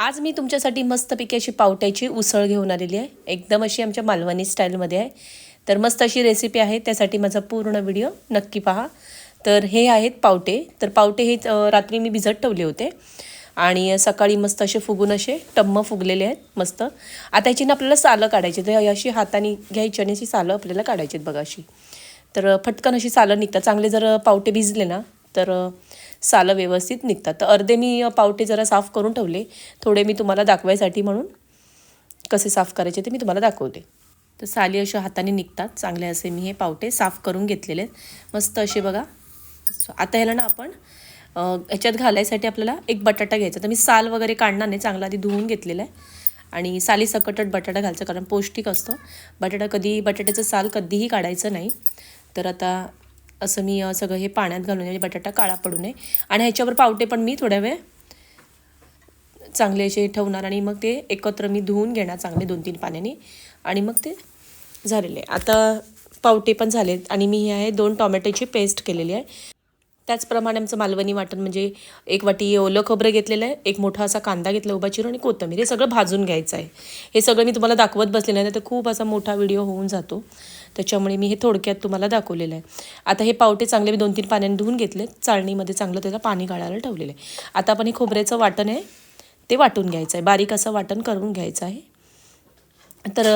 आज मी तुमच्यासाठी मस्तपैकी अशी पावट्याची उसळ घेऊन आलेली आहे. एकदम अशी आमच्या मालवणी स्टाईलमध्ये आहे. तर मस्त अशी रेसिपी आहे त्यासाठी माझा पूर्ण व्हिडिओ नक्की पहा. तर हे आहेत पावटे. तर पावटे हे रात्री मी भिजत ठेवले होते. आणि सकाळी मस्त असे फुगून असे टम्म फुगलेले आहेत मस्त. आता याची ना आपल्याला सालं काढायची तर अशी हाताने घ्यायची आणि अशी सालं आपल्याला काढायची आहेत बघा अशी. तर फटकन अशी सालं निघतात. चांगले जर पावटे भिजले ना तर सालं व्यवस्थित निघतात. तर अर्धे मी पावटे जरा साफ करून ठेवले. थोडे मी तुम्हाला दाखवायसाठी म्हणून कसे साफ करायचे ते मी तुम्हाला दाखवते. तर साली अशा हाताने निघतात. चांगले असे मी हे पावटे साफ करून घेतलेले आहेत. मस्त असे बघा. सो आता ह्याला ना आपण ह्याच्यात घालायसाठी आपल्याला एक बटाटा घ्यायचा. तर मी साल वगैरे काढणार नाही. चांगला आधी धुवून घेतलेला आहे. आणि साली सकटट बटाटा घालायचा कारण पौष्टिक असतं. बटाटा कधी बटाट्याचं साल कधीही काढायचं नाही. तर आता असं मी सगळं हे पाण्यात घालून म्हणजे बटाटा काळा पडू नये. आणि ह्याच्यावर पावटे पण मी थोड्या वेळ चांगले असे ठेवणार आणि मग ते एकत्र मी धुवून घेणार चांगले दोन तीन पाण्याने. आणि मग ते झालेले. आता पावटे पण झालेत आणि मी हे आहे दोन टॉमॅटोची पेस्ट केलेली आहे. त्याचप्रमाणे आमचं मालवणी वाटण म्हणजे एक वाटी ओलं खोबरं घेतलेलं आहे एक मोठा असा कांदा घेतला उभा चिरून आणि कोथंबीर. हे सगळं भाजून घ्यायचं आहे. हे सगळं मी तुम्हाला दाखवत बसलेलं आहे तर खूप असा मोठा व्हिडिओ होऊन जातो. त्याच्यामुळे मी हे थोडक्यात तुम्हाला दाखवलेलं आहे. आता हे पावटे चांगले मी दोन तीन पाण्याने धुवून घेतले चाळणीमध्ये चांगलं त्याचं पाणी गाळायला ठेवलेलं आहे. आता आपण हे खोबऱ्याचं वाटण आहे ते वाटून घ्यायचं आहे. बारीक असं वाटण करून घ्यायचं आहे. तर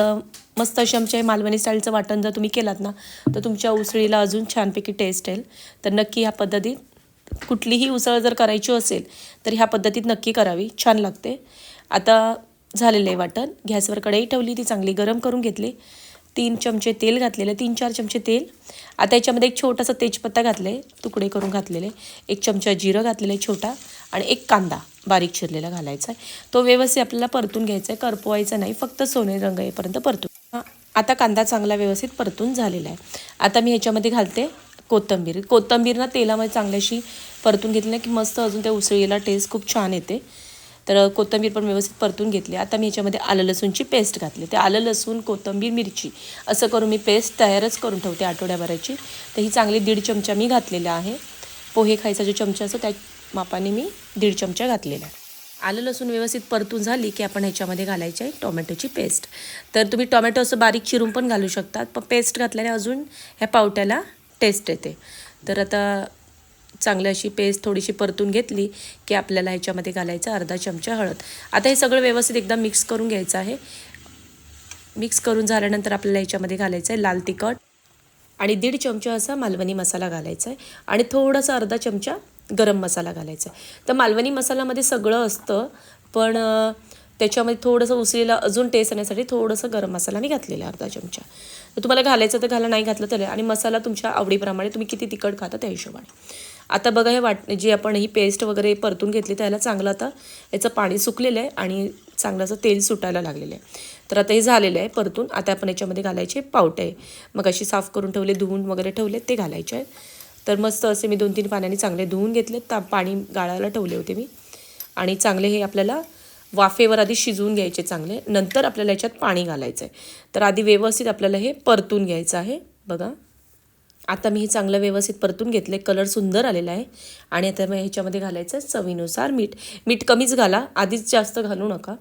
मस्त अशी आमच्या मालवणी स्टाईलचं वाटण जर तुम्ही केलात ना तर तुमच्या उसळीला अजून छानपैकी टेस्ट येईल. तर नक्की ह्या पद्धतीत कुठलीही उसळ जर करायची असेल तर ह्या पद्धतीत नक्की करावी. छान लागते. आता झालेलं आहे वाटण. गॅसवर कढई ठेवली ती चांगली गरम करून घेतली. तीन चमचे तेल घातलेले तीन चार चमचे तेल. आता याच्यामध्ये एक छोटासा तेजपत्ता घातले तुकडे करून घातलेले. एक चमचा जिरं घातलेलं आहे छोटा आणि एक कांदा बारीक चिरलेला घालायचा आहे. तो व्यवस्थित आपल्याला परतून घ्यायचा आहे करपवायचा नाही फक्त सोने रंग येईपर्यंत परतून. हां आता कांदा चांगला व्यवस्थित परतून झालेला आहे. आता मी ह्याच्यामध्ये घालते कोथिंबीर. कोथिंबीर ना तेलामध्ये चांगल्याशी परतून घेतली ना की मस्त अजून त्या उसळीला टेस्ट खूप छान येते. तर कोथिंबीर पण व्यवस्थित परतून घेतली. आता मी याच्यामध्ये आलं लसूणची पेस्ट घातली. ते आलं लसूण कोथिंबीर मिरची असं करून मी पेस्ट तयारच करून ठेवते आठवड्याभराची. तर ही चांगली दीड चमचा मी घातलेला आहे. पोहे खायचा जो चमचा असतो त्या मापाने मी दीड चमचा घातलेला आहे. आलं लसूण व्यवस्थित परतून झाली की आपण ह्याच्यामध्ये घालायची आहे टोमॅटोची पेस्ट तर तुम्ही टोमॅटो असं बारीक चिरून पण घालू शकतात पण पेस्ट घातल्याने अजून ह्या पावट्याला टेस्ट येते. तर आता चांगली अशी पेस्ट थोडीशी परतून घेतली की आपल्याला ह्याच्यामध्ये घालायचं अर्धा चमचा हळद. आता हे सगळं व्यवस्थित एकदा मिक्स करून घ्यायचं आहे. मिक्स करून झाल्यानंतर आपल्याला ह्याच्यामध्ये घालायचं आहे लाल तिखट आणि दीड चमचा असा मालवणी मसाला घालायचा आहे आणि थोडासा अर्धा चमचा गरम मसाला घालायचा आहे तर मालवणी मसाल्यामध्ये सगळं असतं पण त्याच्यामध्ये थोडंसं उसळीला अजून टेस्ट येण्यासाठी थोडंसं गरम मसाला मी घातलेला अर्धा चमचा. तर तुम्हाला घालायचं तर घाला नाही घातलं तरी आणि मसाला तुमच्या आवडीप्रमाणे तुम्ही किती तिखट खाता त्या हिशोबाने. आता बघा हे वाट जी आपण ही पेस्ट वगैरे परतून घेतली त्याला चांगलं आता याचं पाणी सुकलेलं आहे आणि चांगलं असं तेल सुटायला लागलेलं आहे. तर आता हे झालेलं आहे परतून. आता आपण याच्यामध्ये घालायचे पावटे. मग अशी साफ करून ठेवले धुवून वगैरे ठेवले ते घालायचे आहे तर मस्त असे मी दोन तीन पाण्याने चांगले धुवून घेतले. ता पाणी गाळायला ठेवले होते मी. आणि चांगले हे आपल्याला वाफेवर आधी शिजवून घ्यायचे चांगले. नंतर आपल्याला याच्यात पाणी घालायचं आहे. तर आधी व्यवस्थित आपल्याला हे परतून घ्यायचं आहे. बघा. आता मी हे चांगलं व्यवस्थित परतून घेतलं कलर सुंदर आलेला आहे. आणि आता मग ह्याच्यामध्ये घालायचं आहे चवीनुसार मीठ. मीठ कमीच घाला. आधीच जास्त घालू नका.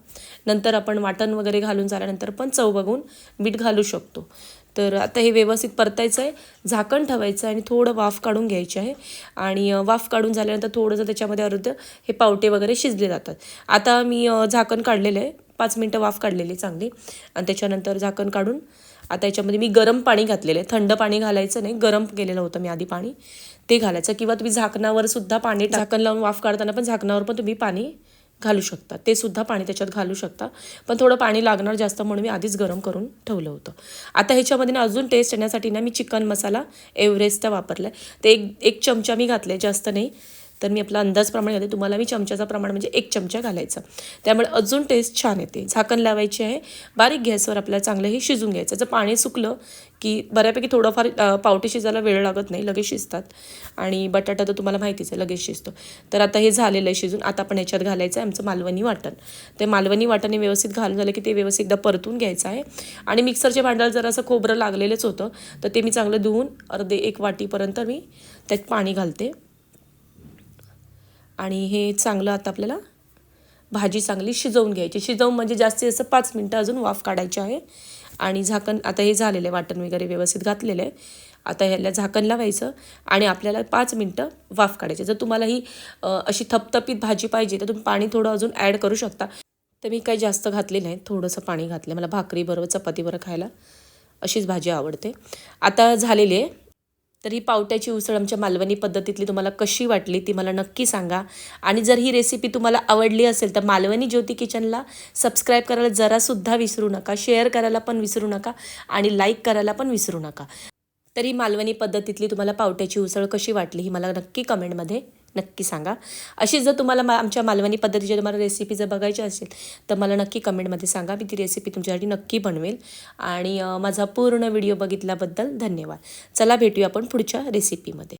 नंतर आपण वाटण वगैरे घालून झाल्यानंतर पण चव बघून मीठ घालू शकतो. तर आता हे व्यवस्थित परतायचं आहे. झाकण ठेवायचं आहे आणि थोडं वाफ काढून घ्यायची आहे. आणि वाफ काढून झाल्यानंतर थोडंसं त्याच्यामध्ये अर्ध हे पावटे वगैरे शिजले जातात. आता मी झाकण काढलेलं आहे. पाच मिनटं वाफ काढलेली चांगली. आणि त्याच्यानंतर झाकण काढून आता याच्यामध्ये मी गरम पाणी घातलेलं आहे. थंड पाणी घालायचं नाही गरम केलेलं होतं मी आधी पाणी. ते घालायचं. किंवा तुम्ही झाकणावर सुद्धा पाणी झाकण लावून वाफ काढताना पण झाकणावर पण तुम्ही पाणी घालू शकता. ते सुद्धा पाणी त्याच्यात घालू शकता. पण थोडं पाणी लागणार जास्त म्हणून मी आधीच गरम करून ठेवलं होतं. आता ह्याच्यामध्ये ना अजून टेस्ट येण्यासाठी ना मी चिकन मसाला एव्हरेस्टचा वापरला आहे ते एक एक चमचा मी घातले जास्त नाही. तर मी आपला अंदाजप्रमाणे घालते. तुम्हाला मी चमच्याचा प्रमाण म्हणजे एक चमचा घालायचा. त्यामुळे अजून टेस्ट छान येते. झाकण लावायचे आहे. बारीक गॅसवर आपल्याला चांगलं हे शिजून घ्यायचं. जर पाणी सुकलं की बऱ्यापैकी थोडंफार पावटी पावटे शिजायला वेळ लागत नाही. लगेच शिजतात. आणि बटाटा तर तुम्हाला माहितीच आहे लगेच शिजतो. तर आता हे झालेलं आहे शिजून. आता आपण ह्याच्यात घालायचं आहे आमचं मालवणी वाटण. ते मालवणी वाटण हे व्यवस्थित घालून झालं की ते व्यवस्थित एकदा परतून घ्यायचं आहे. आणि मिक्सरच्या भांड्याला जर असं खोबरं लागलेलंच होतं तर ते मी चांगलं धुवून अर्धे एक वाटीपर्यंत मी त्यात पाणी घालते. आणि हे चांगलं आता आपल्याला भाजी चांगली शिजवून घ्यायची. शिजवून म्हणजे जास्तीत जास्त पाच मिनटं अजून वाफ काढायची आहे. आणि झाकण आता हे झालेलं आहे वाटण वगैरे व्यवस्थित घातलेलं आहे. आता ह्याला झाकण लावायचं आणि आपल्याला पाच मिनटं वाफ काढायची. जर तुम्हाला ही अशी थपथपीत भाजी पाहिजे तर तुम्ही पाणी थोडं अजून ॲड करू शकता. तर मी काही जास्त घातलेलं आहे थोडंसं पाणी घातलं मला भाकरीबरोबर चपातीबरोबर खायला अशीच भाजी आवडते. आता झालेली आहे तर ही पावट्याची उसळ आमच्या मालवणी पद्धतीतली तुम्हाला कशी वाटली ती मला नक्की सांगा. आणि जर ही रेसिपी तुम्हाला आवडली असेल तर मालवणी ज्योती किचनला सबस्क्राईब करायला जरासुद्धा विसरू नका. शेअर करायला पण विसरू नका. आणि लाईक करायला पण विसरू नका. तरी मालवणी पद्धतीतली तुम्हाला पावट्याची उसळ कशी वाटली ही मला नक्की कमेंटमध्ये नक्की सांगा. अशी जर तुम्हाला मा आमच्या मालवणी पद्धतीच्या तुम्हाला रेसिपी जर बघायची असेल तर मला नक्की कमेंटमध्ये सांगा. मी ती रेसिपी तुमच्यासाठी नक्की बनवेल. आणि माझा पूर्ण व्हिडिओ बघितल्याबद्दल धन्यवाद. चला भेटूया आपण पुढच्या रेसिपीमध्ये